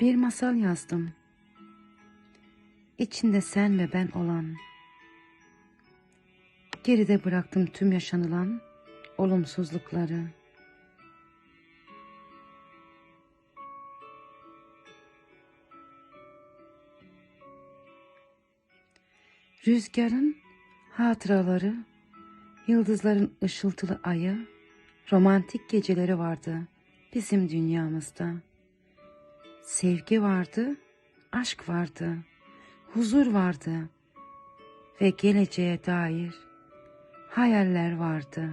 Bir masal yazdım. İçinde sen ve ben olan. Geride bıraktım tüm yaşanılan olumsuzlukları. Rüzgarın hatıraları, yıldızların ışıltılı ayı, romantik geceleri vardı bizim dünyamızda. Sevgi vardı, aşk vardı, huzur vardı ve geleceğe dair hayaller vardı.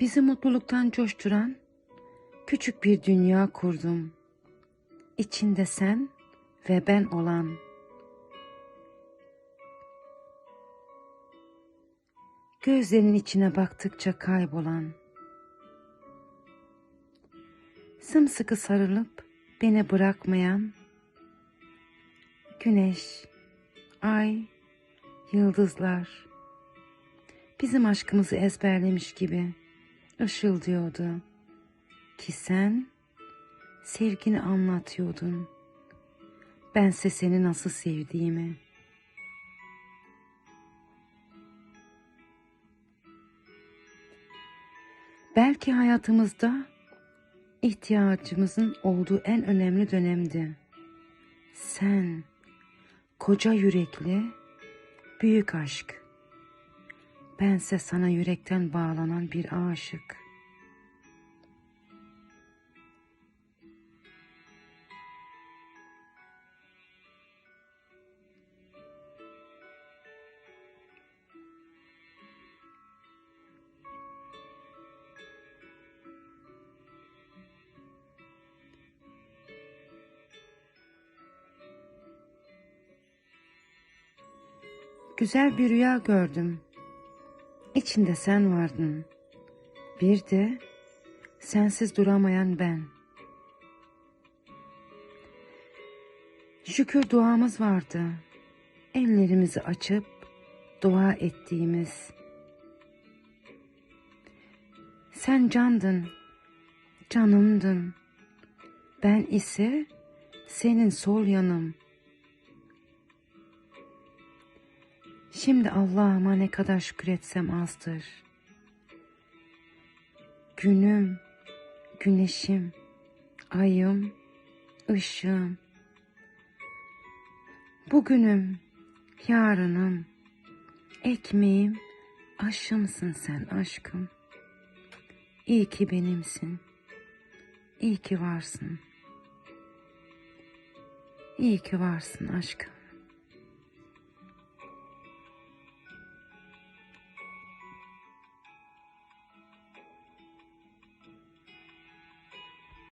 Bizi mutluluktan coşturan küçük bir dünya kurdum. İçinde sen ve ben olan. Gözlerinin içine baktıkça kaybolan. Sımsıkı sarılıp beni bırakmayan güneş, ay, yıldızlar bizim aşkımızı ezberlemiş gibi ışıldıyordu ki sen sevgini anlatıyordun. Bense seni nasıl sevdiğimi. Belki hayatımızda ihtiyacımızın olduğu en önemli dönemdi. Sen, koca yürekli, büyük aşk. Bense sana yürekten bağlanan bir aşık. Güzel bir rüya gördüm. İçinde sen vardın. Bir de sensiz duramayan ben. Şükür duamız vardı. Ellerimizi açıp dua ettiğimiz. Sen candın, canımdın. Ben ise senin sol yanım. Şimdi Allah'ıma ne kadar şükretsem azdır. Günüm, güneşim, ayım, ışığım. Bugünüm, yarınım, ekmeğim, aşımsın sen aşkım. İyi ki benimsin. İyi ki varsın. İyi ki varsın aşkım.